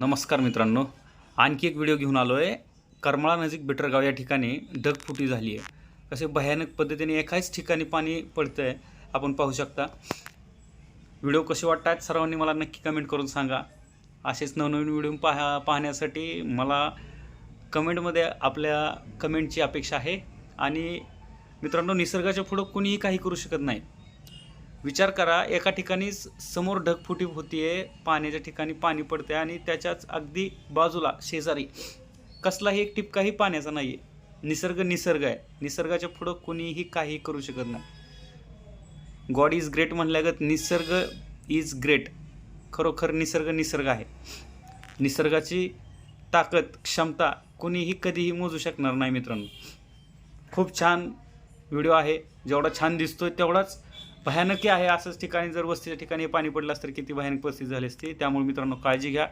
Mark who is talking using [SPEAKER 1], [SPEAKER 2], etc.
[SPEAKER 1] नमस्कार मित्रांनो. आणखी एक व्हिडिओ घेऊन आलो आहे करमाळा नजीक बिटरगाव या ठिकाणी ढगफुटी झाली आहे. कसे भयानक पद्धतीने एकाच ठिकाणी पाणी पडतं आहे आपण पाहू शकता. व्हिडिओ कसे वाटत आहेत सर्वांनी मला नक्की कमेंट करून सांगा. असेच नवनवीन व्हिडिओ पाहा पाहण्यासाठी मला कमेंटमध्ये आपल्या कमेंटची अपेक्षा आहे. आणि मित्रांनो निसर्गाच्या पुढं कुणीही काही करू शकत नाही. विचार करा एका ठिकाणी समोर ढगफुटी होतीये पाण्याच्या ठिकाणी पाणी पडते आणि त्याच्याच अगदी बाजूला शेजारी कसलाही एक टिपकाही पाण्याचा नाही आहे निसर्ग निसर्ग आहे. निसर्गाच्या पुढं कुणीही काही करू शकत नाही. गॉड इज ग्रेट म्हणल्यागत निसर्ग इज ग्रेट खरोखर निसर्ग निसर्ग आहे. निसर्गाची ताकद क्षमता कुणीही कधीही मोजू शकणार नाही मित्रांनो. खूप छान व्हिडिओ आहे. जेवढा छान दिसतोय तेवढाच भयानकही आहे असंच ठिकाणी जर वस्तीच्या ठिकाणी पाणी पडलं असतं तर किती भयानक परिस्थिती झाली असती. त्यामुळे मित्रांनो काळजी घ्या.